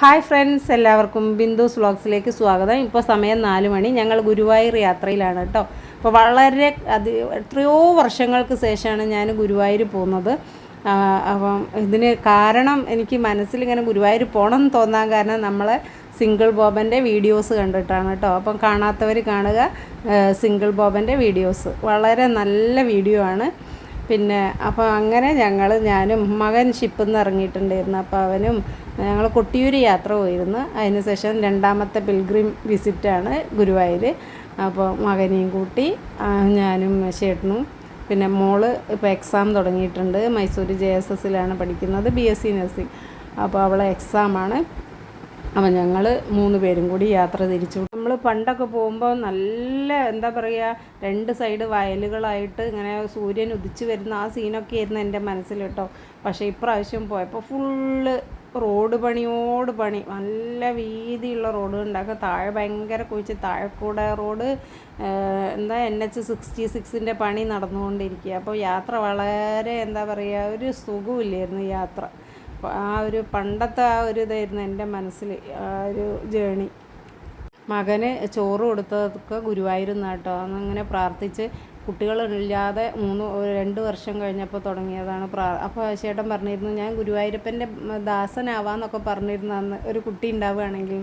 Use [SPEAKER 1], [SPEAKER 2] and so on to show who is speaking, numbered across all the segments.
[SPEAKER 1] Hi friends എല്ലാവർക്കും ബിന്ദുസ് വ്ളോഗ്സിലേക്ക് സ്വാഗതം. ഇപ്പോൾ സമയം നാല് മണി. ഞങ്ങൾ ഗുരുവായൂർ യാത്രയിലാണ് കേട്ടോ. അപ്പോൾ വളരെ അത് എത്രയോ വർഷങ്ങൾക്ക് ശേഷമാണ് ഞാൻ ഗുരുവായൂർ പോകുന്നത്. അപ്പം ഇതിന് കാരണം എനിക്ക് മനസ്സിൽ ഇങ്ങനെ ഗുരുവായൂർ പോകണം എന്ന് തോന്നാൻ കാരണം നമ്മളെ സിംഗിൾ ബോബന്റെ വീഡിയോസ് കണ്ടിട്ടാണ് കേട്ടോ. അപ്പം കാണാത്തവർ കാണുക സിംഗിൾ ബോബന്റെ വീഡിയോസ്. വളരെ നല്ല വീഡിയോ ആണ്. പിന്നെ അപ്പോൾ അങ്ങനെ ഞങ്ങൾ ഞാനും മകൻ ഷിപ്പിൽ നിന്ന് ഇറങ്ങിയിട്ടുണ്ടായിരുന്നു. അപ്പോൾ അവനും ഞങ്ങൾ കൊട്ടിയൂർ യാത്ര പോയിരുന്നു. അതിന് ശേഷം രണ്ടാമത്തെ പിൽഗ്രിം വിസിറ്റാണ് ഗുരുവായൂർ അപ്പോൾ മകനെയും കൂട്ടി ഞാനും ചേട്ടനും പിന്നെ മോൾ ഇപ്പോൾ എക്സാം തുടങ്ങിയിട്ടുണ്ട്. മൈസൂർ ജെ എസ് എസിലാണ് പഠിക്കുന്നത് ബി എസ് സി നഴ്സിംഗ് അപ്പോൾ അവളെ എക്സാമാണ് അപ്പം ഞങ്ങൾ മൂന്ന് പേരും കൂടി യാത്ര തിരിച്ചു പണ്ടൊക്കെ പോകുമ്പോൾ നല്ല എന്താ പറയുക രണ്ട് സൈഡ് വയലുകളായിട്ട് ഇങ്ങനെ സൂര്യൻ ഉദിച്ചു വരുന്ന ആ സീനൊക്കെ ആയിരുന്നു എന്റെ മനസ്സിൽ കേട്ടോ. പക്ഷേ ഇപ്രാവശ്യം പോയപ്പോൾ ഫുള്ള് റോഡ് പണിയോട് പണി. നല്ല വീതിയുള്ള റോഡ് ഉണ്ടാക്കുക താഴെ ഭയങ്കര കുഴിച്ച് താഴെക്കൂടെ റോഡ് എന്താ എൻ എച്ച് സിക്സ്റ്റി സിക്സിന്റെ പണി നടന്നുകൊണ്ടിരിക്കുക. അപ്പോൾ യാത്ര വളരെ എന്താ പറയുക ഒരു സുഖമില്ലായിരുന്നു യാത്ര. ആ ഒരു പണ്ടത്തെ ആ ഒരു ഇതായിരുന്നു എന്റെ മനസ്സിൽ ആ ഒരു ജേണി മകന് ചോറ് കൊടുത്തതൊക്കെ ഗുരുവായൂരുന്ന കേട്ടോ അന്നങ്ങനെ പ്രാർത്ഥിച്ച് കുട്ടികളില്ലാതെ മൂന്ന് രണ്ട് വർഷം കഴിഞ്ഞപ്പോൾ തുടങ്ങിയതാണ് പ്രാ അപ്പോൾ ചേട്ടൻ പറഞ്ഞിരുന്നു ഞാൻ ഗുരുവായൂരപ്പന്റെ ദാസനാവാന്നൊക്കെ പറഞ്ഞിരുന്നു അന്ന് ഒരു കുട്ടി ഉണ്ടാവുകയാണെങ്കിൽ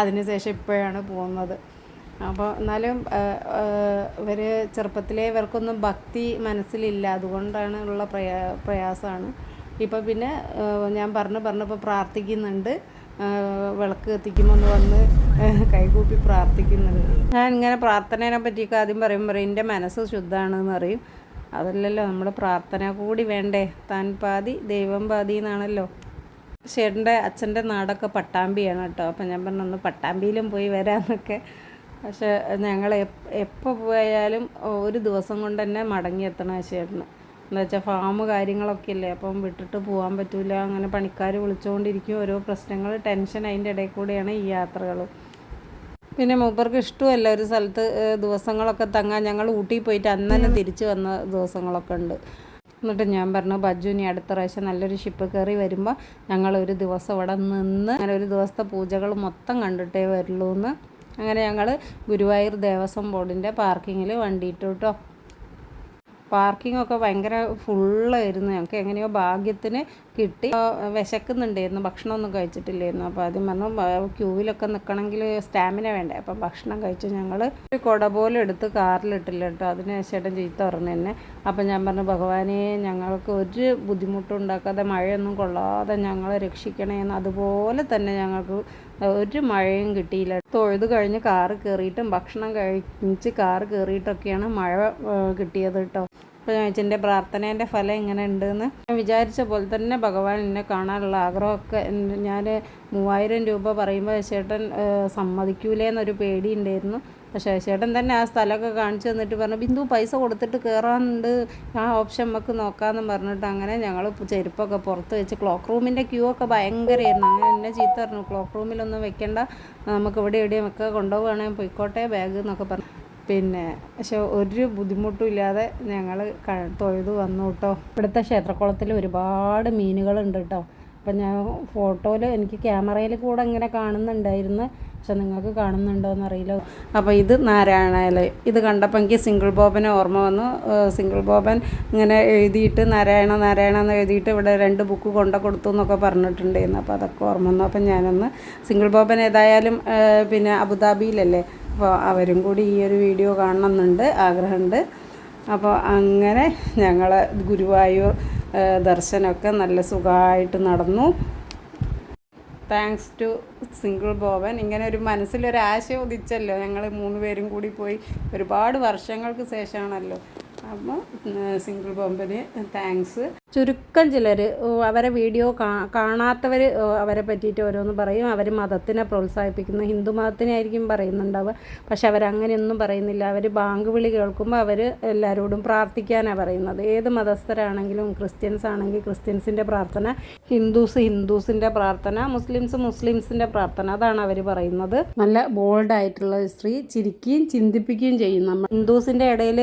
[SPEAKER 1] അതിനുശേഷം ഇപ്പോഴാണ് പോകുന്നത്. അപ്പോൾ എന്നാലും ഇവർ ചെറുപ്പത്തിലെ ഇവർക്കൊന്നും ഭക്തി മനസ്സിലില്ല. അതുകൊണ്ടാണ് ഉള്ള പ്രയാ പ്രയാസമാണ്. ഇപ്പോൾ പിന്നെ ഞാൻ പറഞ്ഞു പറഞ്ഞപ്പോൾ പ്രാർത്ഥിക്കുന്നുണ്ട്. വിളക്ക് കത്തിക്കുമ്പോൾ ഒന്ന് വന്ന് കൈകൂപ്പി പ്രാർത്ഥിക്കുന്നത്. ഞാൻ ഇങ്ങനെ പ്രാർത്ഥനേനെ പറ്റിയൊക്കെ ആദ്യം പറയുമ്പോൾ പറയും എന്റെ മനസ്സ് ശുദ്ധമാണെന്ന് പറയും. അതല്ലല്ലോ നമ്മുടെ പ്രാർത്ഥന കൂടി വേണ്ടേ? താൻ പാതി ദൈവം പാതി എന്നാണല്ലോ. ചേട്ടന്റെ അച്ഛന്റെ നാടൊക്കെ പട്ടാമ്പിയാണ് കേട്ടോ. അപ്പം ഞാൻ പറഞ്ഞു ഒന്ന് പട്ടാമ്പിയിലും പോയി വരാമെന്നൊക്കെ. പക്ഷേ ഞങ്ങൾ എപ്പോൾ പോയാലും ഒരു ദിവസം കൊണ്ട് തന്നെ മടങ്ങിയെത്തണം ചേട്ടന്. എന്താ വെച്ചാൽ ഫാം കാര്യങ്ങളൊക്കെ ഇല്ലേ അപ്പം വിട്ടിട്ട് പോകാൻ പറ്റില്ല അങ്ങനെ പണിക്കാർ വിളിച്ചുകൊണ്ടിരിക്കും ഓരോ പ്രശ്നങ്ങൾ ടെൻഷൻ അതിന്റെ ഇടയിൽ കൂടെയാണ് ഈ യാത്രകൾ പിന്നെ മൂപ്പർക്ക് ഇഷ്ടമല്ല ഒരു സ്ഥലത്ത് ദിവസങ്ങളൊക്കെ തങ്ങാൻ. ഞങ്ങൾ ഊട്ടി പോയിട്ട് അന്ന് തന്നെ തിരിച്ചു വന്ന ദിവസങ്ങളൊക്കെ ഉണ്ട്. എന്നിട്ട് ഞാൻ പറഞ്ഞു ബജ്ജുനി അടുത്ത പ്രാവശ്യം നല്ലൊരു ഷിപ്പ് കയറി വരുമ്പോൾ ഞങ്ങൾ ഒരു ദിവസം ഇവിടെ നിന്ന് അങ്ങനെ ഒരു ദിവസത്തെ പൂജകൾ മൊത്തം കണ്ടിട്ടേ വരുള്ളൂ എന്ന് അങ്ങനെ ഞങ്ങൾ ഗുരുവായൂർ ദേവസ്വം ബോർഡിന്റെ പാർക്കിങ്ങിൽ വണ്ടി ഇട്ടു കേട്ടോ പാർക്കിംഗ് ഒക്കെ ഭയങ്കര ഫുള്ളായിരുന്നു ഞങ്ങൾക്ക് എങ്ങനെയോ ഭാഗ്യത്തിന് കിട്ടി. വിശക്കുന്നുണ്ടായിരുന്നു. ഭക്ഷണമൊന്നും കഴിച്ചിട്ടില്ലായിരുന്നു. അപ്പോൾ ആദ്യം പറഞ്ഞു ക്യൂവിലൊക്കെ നിൽക്കണമെങ്കിൽ സ്റ്റാമിന വേണ്ടേ. അപ്പം ഭക്ഷണം കഴിച്ചു. ഞങ്ങൾ ഒരു കുട പോലെ എടുത്ത് കാറിലിട്ടില്ല കേട്ടോ. അതിന് ചേട്ടൻ ചീത്ത പറഞ്ഞു തന്നെ അപ്പം ഞാൻ പറഞ്ഞു ഭഗവാനെ ഞങ്ങൾക്ക് ഒരു ബുദ്ധിമുട്ടും ഉണ്ടാക്കാതെ മഴയൊന്നും കൊള്ളാതെ ഞങ്ങളെ രക്ഷിക്കണേന്ന് അതുപോലെ തന്നെ ഞങ്ങൾക്ക് ഒരു മഴയും കിട്ടിയില്ല. തൊഴുത് കഴിഞ്ഞ് കാറ് കയറിയിട്ടും ഭക്ഷണം കഴിച്ച് കാറ് കയറിയിട്ടൊക്കെയാണ് മഴ കിട്ടിയത് കേട്ടോ. അപ്പോൾ ഞാൻ പ്രാർത്ഥനേന്റെ ഫലം എങ്ങനെ ഉണ്ടെന്ന് ഞാൻ വിചാരിച്ച പോലെ തന്നെ ഭഗവാൻ എന്നെ കാണാനുള്ള ആഗ്രഹമൊക്കെ ഞാൻ മൂവായിരം രൂപ പറയുമ്പോൾ ചേട്ടൻ സമ്മതിക്കൂലേന്നൊരു പേടി ഉണ്ടായിരുന്നു പക്ഷേ ചേട്ടൻ തന്നെ ആ സ്ഥലമൊക്കെ കാണിച്ചു തന്നിട്ട് പറഞ്ഞു ബിന്ദു പൈസ കൊടുത്തിട്ട് കയറാനുണ്ട് ആ ഓപ്ഷൻ നമുക്ക് നോക്കാമെന്ന് പറഞ്ഞിട്ട് അങ്ങനെ ഞങ്ങൾ ചെരുപ്പൊക്കെ പുറത്ത് വെച്ച് ക്ലോക്ക് റൂമിന്റെ ക്യൂ ഒക്കെ ഭയങ്കരമായിരുന്നു. അങ്ങനെ എന്നെ ചീത്ത പറഞ്ഞു ക്ലോക്ക് റൂമിലൊന്നും വെക്കേണ്ട. നമുക്ക് ഇവിടെ എവിടെയും ഒക്കെ കൊണ്ടുപോവുകയാണെങ്കിൽ പോയിക്കോട്ടെ ബാഗ് എന്നൊക്കെ പറഞ്ഞു. പിന്നെ പക്ഷെ ഒരു ബുദ്ധിമുട്ടും ഇല്ലാതെ ഞങ്ങൾ തൊഴുതു വന്നു കേട്ടോ ഇവിടുത്തെ ക്ഷേത്രക്കുളത്തിൽ ഒരുപാട് മീനുകളുണ്ട് കേട്ടോ അപ്പം ഞാൻ ഫോട്ടോയിൽ എനിക്ക് ക്യാമറയിൽ കൂടെ ഇങ്ങനെ കാണുന്നുണ്ടായിരുന്നു. പക്ഷെ നിങ്ങൾക്ക് കാണുന്നുണ്ടോ എന്നറിയില്ല. അപ്പോൾ ഇത് നാരായണയില ഇത് കണ്ടപ്പോൾ എനിക്ക് സിംഗിൾ ബോബനെ ഓർമ്മ വന്നു. സിംഗിൾ ബോബൻ ഇങ്ങനെ എഴുതിയിട്ട് നാരായണ നാരായണ എന്ന് എഴുതിയിട്ട് ഇവിടെ രണ്ട് ബുക്ക് കൊണ്ട കൊടുത്തു എന്നൊക്കെ പറഞ്ഞിട്ടുണ്ടായിരുന്നു. അപ്പോൾ അതൊക്കെ ഓർമ്മ വന്നു. അപ്പം ഞാനൊന്ന് സിംഗിൾ ബോബൻ ഏതായാലും പിന്നെ അബുദാബിയിലല്ലേ? അപ്പോൾ അവരും കൂടി ഈ ഒരു വീഡിയോ കാണണമെന്നുണ്ട് ആഗ്രഹമുണ്ട്. അപ്പോൾ അങ്ങനെ ഞങ്ങൾ ഗുരുവായൂർ ദർശനമൊക്കെ നല്ല സുഖമായിട്ട് നടന്നു. താങ്ക്സ് ടു സിംഗിൾ ബോബൻ ഇങ്ങനെ ഒരു മനസ്സിലൊരു ആശയം ഉദിച്ചല്ലോ. ഞങ്ങൾ മൂന്ന് പേരും കൂടി പോയി ഒരുപാട് വർഷങ്ങൾക്ക് ശേഷമാണല്ലോ. അപ്പോൾ സിംഗിൾ ബോബന് താങ്ക്സ് ചുരുക്കം ചിലർ അവരെ വീഡിയോ കാണാത്തവർ അവരെ പറ്റിയിട്ട് ഓരോന്ന് പറയും. അവർ മതത്തിനെ പ്രോത്സാഹിപ്പിക്കുന്നു. ഹിന്ദു മതത്തിനെ ആയിരിക്കും പറയുന്നുണ്ടാവുക. പക്ഷെ അവരങ്ങനെയൊന്നും പറയുന്നില്ല. അവർ ബാങ്ക് വിളി കേൾക്കുമ്പോൾ അവർ എല്ലാവരോടും പ്രാർത്ഥിക്കാനാണ് പറയുന്നത്. ഏത് മതസ്ഥരാണെങ്കിലും ക്രിസ്ത്യൻസ് ആണെങ്കിൽ ക്രിസ്ത്യൻസിന്റെ പ്രാർത്ഥന ഹിന്ദുസ് ഹിന്ദുസിന്റെ പ്രാർത്ഥന മുസ്ലിംസ് മുസ്ലിംസിന്റെ പ്രാർത്ഥന അതാണ് അവർ പറയുന്നത്. നല്ല ബോൾഡായിട്ടുള്ള സ്ത്രീ ചിരിക്കുകയും ചിന്തിപ്പിക്കുകയും ചെയ്യും നമ്മൾ. ഹിന്ദുസിന്റെ ഇടയിൽ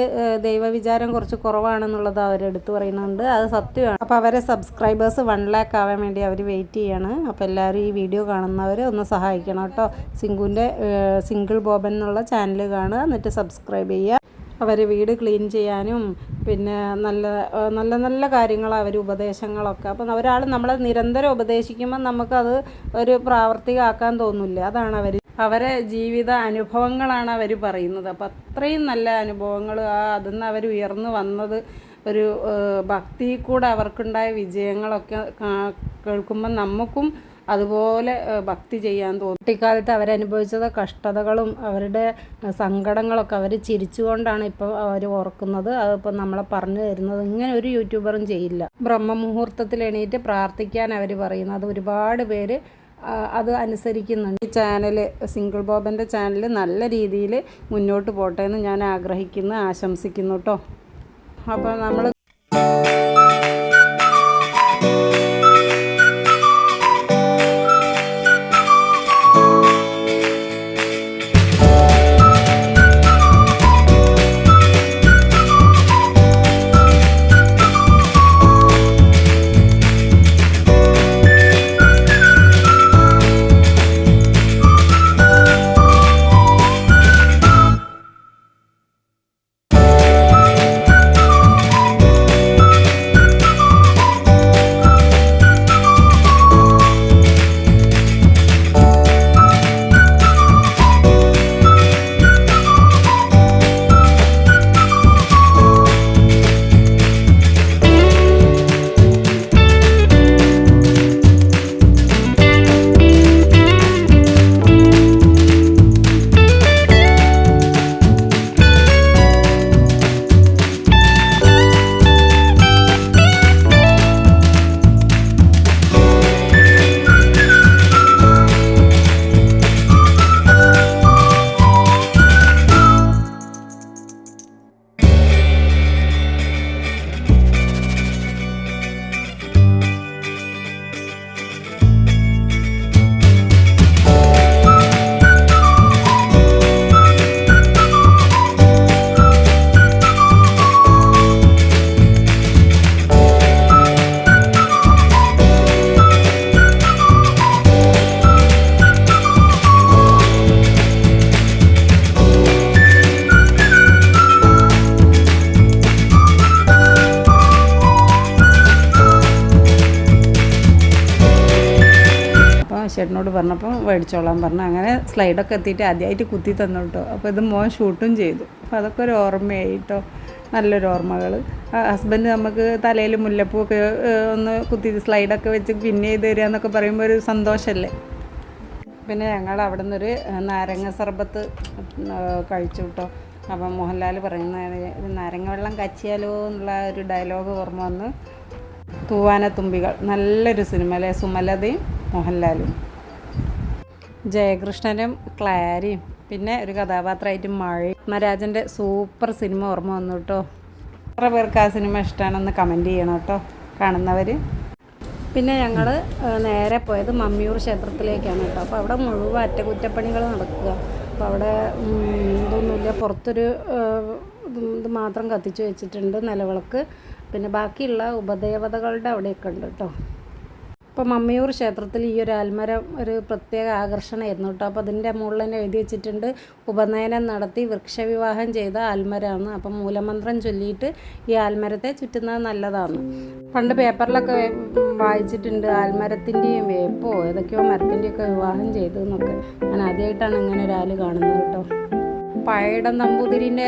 [SPEAKER 1] ദൈവവിചാരം കുറച്ച് കുറവാണെന്നുള്ളത് അവരെടുത്ത് പറയുന്നുണ്ട്. അത് സത്യം കാണും. അപ്പോൾ അവരെ സബ്സ്ക്രൈബേഴ്സ് വൺ ലാക്ക് ആവാൻ വേണ്ടി അവർ വെയിറ്റ് ചെയ്യാണ്. അപ്പോൾ എല്ലാവരും ഈ വീഡിയോ കാണുന്നവർ ഒന്ന് സഹായിക്കണം കേട്ടോ. സിംഗുവിന്റെ സിംഗിൾ ബോബൻ എന്നുള്ള ചാനൽ കാണുക. എന്നിട്ട് സബ്സ്ക്രൈബ് ചെയ്യുക. അവർ വീട് ക്ലീൻ ചെയ്യാനും പിന്നെ നല്ല നല്ല നല്ല കാര്യങ്ങൾ അവർ ഉപദേശങ്ങളൊക്കെ. അപ്പം ഒരാൾ നമ്മളെ നിരന്തരം ഉപദേശിക്കുമ്പോൾ നമുക്കത് ഒരു പ്രാവർത്തികമാക്കാൻ തോന്നില്ല. അതാണ് അവർ അവരെ ജീവിത അനുഭവങ്ങളാണ് അവർ പറയുന്നത്. അപ്പം അത്രയും നല്ല അനുഭവങ്ങൾ ആ അതിൽ നിന്ന് അവർ ഉയർന്നു വന്നത് ഒരു ഭക്തി കൂടെ അവർക്കുണ്ടായ വിജയങ്ങളൊക്കെ കേൾക്കുമ്പോൾ നമുക്കും അതുപോലെ ഭക്തി ചെയ്യാൻ തോന്നും. കുട്ടിക്കാലത്ത് അവരനുഭവിച്ചത് കഷ്ടതകളും അവരുടെ സങ്കടങ്ങളൊക്കെ അവർ ചിരിച്ചുകൊണ്ടാണ് ഇപ്പോൾ അവർ ഓർക്കുന്നത്. അതിപ്പോൾ നമ്മളെ പറഞ്ഞു തരുന്നത്. ഇങ്ങനെ ഒരു യൂട്യൂബറും ചെയ്യില്ല. ബ്രഹ്മമുഹൂർത്തത്തിൽ എണീറ്റ് പ്രാർത്ഥിക്കാൻ അവർ പറയുന്നത് അത് ഒരുപാട് പേര് അത് അനുസരിക്കുന്നുണ്ട്. ഈ ചാനൽ സിംഗിൾ ബോബന്റെ ചാനൽ നല്ല രീതിയിൽ മുന്നോട്ട് പോട്ടെ എന്ന് ഞാൻ ആഗ്രഹിക്കുന്നു ആശംസിക്കുന്നു കേട്ടോ. അപ്പോൾ നമ്മൾ ചേട്ടനോട് പറഞ്ഞപ്പോൾ മേടിച്ചോളാൻ പറഞ്ഞു. അങ്ങനെ സ്ലൈഡൊക്കെ എത്തിയിട്ട് ആദ്യമായിട്ട് കുത്തി തന്നു കേട്ടോ. അപ്പോൾ ഇത് മോൻ ഷൂട്ടും ചെയ്തു. അപ്പോൾ അതൊക്കെ ഒരു ഓർമ്മയായി കേട്ടോ. നല്ലൊരു ഓർമ്മകൾ ഹസ്ബൻഡ് നമുക്ക് തലയിൽ മുല്ലപ്പൂവൊക്കെ ഒന്ന് കുത്തി സ്ലൈഡൊക്കെ വെച്ച് പിന്നെ ചെയ്ത് തരിക എന്നൊക്കെ പറയുമ്പോൾ ഒരു സന്തോഷമല്ലേ? പിന്നെ ഞങ്ങൾ അവിടെ നിന്നൊരു നാരങ്ങ സർബത്ത് കഴിച്ചു കേട്ടോ. അപ്പം മോഹൻലാൽ പറയുന്ന നാരങ്ങ വെള്ളം കച്ചിയാലോ എന്നുള്ള ഒരു ഡയലോഗ് ഓർമ്മ വന്ന് തൂവാന തുമ്പികൾ. നല്ലൊരു സിനിമ അല്ലേ? സുമലതയും മോഹൻലാലും. ജയകൃഷ്ണനും ക്ലാരിയും. പിന്നെ ഒരു കഥാപാത്രമായിട്ട് മഴ. പത്മരാജന്റെ സൂപ്പർ സിനിമ ഓർമ്മ വന്നു കേട്ടോ എത്ര പേർക്ക് ആ സിനിമ ഇഷ്ടമാണെന്ന് കമന്റ് ചെയ്യണം കേട്ടോ കാണുന്നവർ പിന്നെ ഞങ്ങൾ നേരെ പോയത് മമ്മിയൂർ ക്ഷേത്രത്തിലേക്കാണ് കേട്ടോ അപ്പോൾ അവിടെ മുഴുവൻ അറ്റകുറ്റപ്പണികൾ നടക്കുക. അപ്പോൾ അവിടെ ഇതൊന്നുമില്ല. പുറത്തൊരു ഇത് മാത്രം കത്തിച്ച് വെച്ചിട്ടുണ്ട് നിലവിളക്ക്. പിന്നെ ബാക്കിയുള്ള ഉപദേവതകളുടെ അവിടെയൊക്കെ ഉണ്ട് കേട്ടോ ഇപ്പോൾ മമ്മിയൂർ ക്ഷേത്രത്തിൽ ഈ ഒരു ആൽമരം ഒരു പ്രത്യേക ആകർഷണമായിരുന്നു കേട്ടോ. അപ്പോൾ അതിന്റെ മുകളിൽ തന്നെ എഴുതി വെച്ചിട്ടുണ്ട് ഉപനയനം നടത്തി വൃക്ഷവിവാഹം ചെയ്ത ആൽമരമാണ് അപ്പം മൂലമന്ത്രം ചൊല്ലിയിട്ട് ഈ ആൽമരത്തെ ചുറ്റുന്നത് നല്ലതാണ്. പണ്ട് പേപ്പറിലൊക്കെ വായിച്ചിട്ടുണ്ട് ആൽമരത്തിന്റെയും വേപ്പോ ഏതൊക്കെയോ മരത്തിന്റെയൊക്കെ വിവാഹം ചെയ്തു എന്നൊക്കെ ഞാൻ ആദ്യമായിട്ടാണ് ഇങ്ങനെ ഒരാൾ കാണുന്നത് കേട്ടോ. പഴയിടം നമ്പൂതിരിന്റെ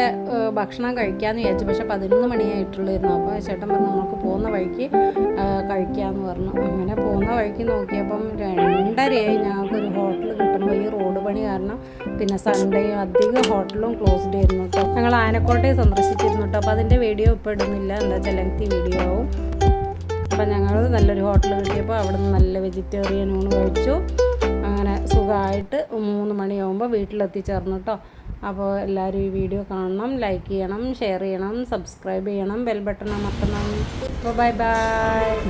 [SPEAKER 1] ഭക്ഷണം കഴിക്കാമെന്ന് വിചാരിച്ചു. പക്ഷെ പതിനൊന്ന് മണിയായിട്ടുള്ളായിരുന്നു അപ്പോൾ ചേട്ടൻ പറഞ്ഞു നമുക്ക് പോകുന്ന വഴിക്ക് കഴിക്കാമെന്ന് പറഞ്ഞു. അങ്ങനെ പോകുന്ന വഴിക്ക് നോക്കിയപ്പം രണ്ടരയായി ഞങ്ങൾക്കൊരു ഹോട്ടൽ കിട്ടുമ്പോൾ ഈ റോഡ് പണി കാരണം പിന്നെ സൺഡേ അധികം ഹോട്ടലും ക്ലോസ്ഡ് ആയിരുന്നു കേട്ടോ. ഞങ്ങൾ ആനക്കോട്ടയെ സന്ദർശിച്ചിരുന്നു കേട്ടോ. അപ്പോൾ അതിന്റെ വീഡിയോ ഇപ്പോൾ ഇടുന്നില്ല. എന്താ വെച്ചാൽ ലെങ്തി വീഡിയോ ആവും. അപ്പം ഞങ്ങൾ നല്ലൊരു ഹോട്ടൽ കിട്ടിയപ്പോൾ അവിടെ നിന്ന് നല്ല വെജിറ്റേറിയൻ ഊണ് കഴിച്ചു. അങ്ങനെ സുഖമായിട്ട് മൂന്ന് മണിയാകുമ്പോൾ വീട്ടിലെത്തിച്ചേർന്നു കേട്ടോ. അപ്പോൾ എല്ലാവരും ഈ വീഡിയോ കാണണം ലൈക്ക് ചെയ്യണം ഷെയർ ചെയ്യണം സബ്സ്ക്രൈബ് ചെയ്യണം ബെൽ ബട്ടൺ അമർത്തണം. അപ്പോൾ ബൈ ബൈ